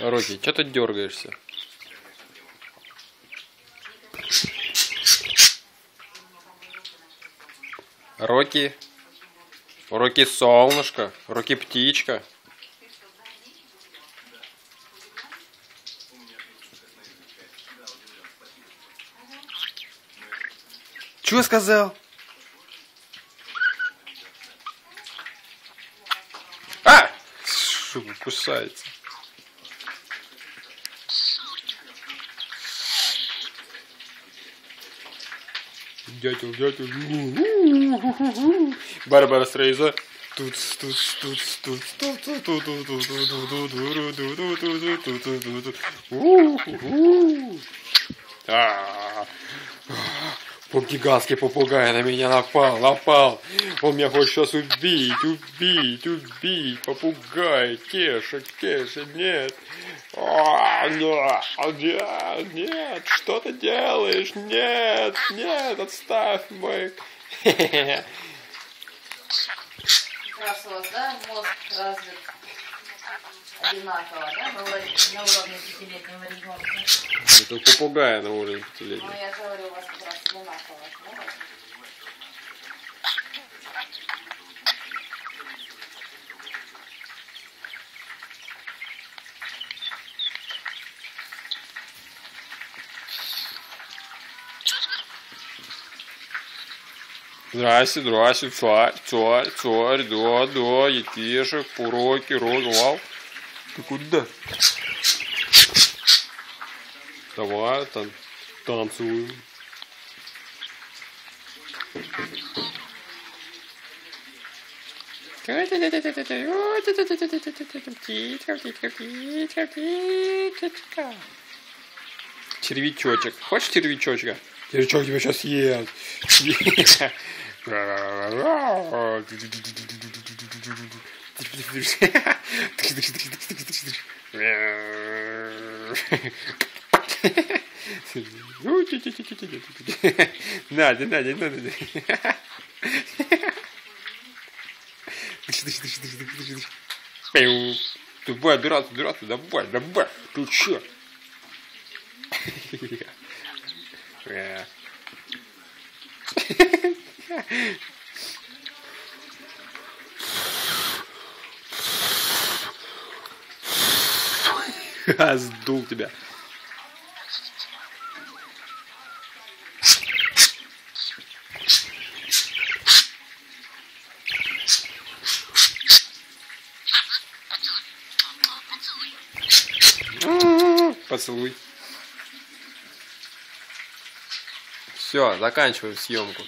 Рокки, что ты дергаешься? Рокки. Рокки солнышко. Рокки птичка. Чего сказал? А! Кусается. Дятел, дятел. Барбара Стрейза. Тут, тут, Гигантский попугай на меня напал, напал. Он меня хочет сейчас убить, убить, убить. Попугай, Кеша, Кеша, нет. А, нет, нет, нет, что ты делаешь? Нет, нет, отставь мой. Раз у вас, да, мозг развит одинаково, да, на уровне, на уровне пятилетнего ребенка. Это у попугая на уровне Ну, пятилетнего. я говорю, у вас как раз одинаково, да? Здрасте, здрасте, царь, царь, царь, да, да, Етишек, уроки, уроки, вау. Ты куда? Давай, там, танцуем. Червячочек. Хочешь червячочка? Червячок тебя сейчас съест. Надя, Надя, Надя. Давай, убираться, убираться, давай, давай. Ты чё? Сдул тебя. Поцелуй. Все, заканчиваем съемку.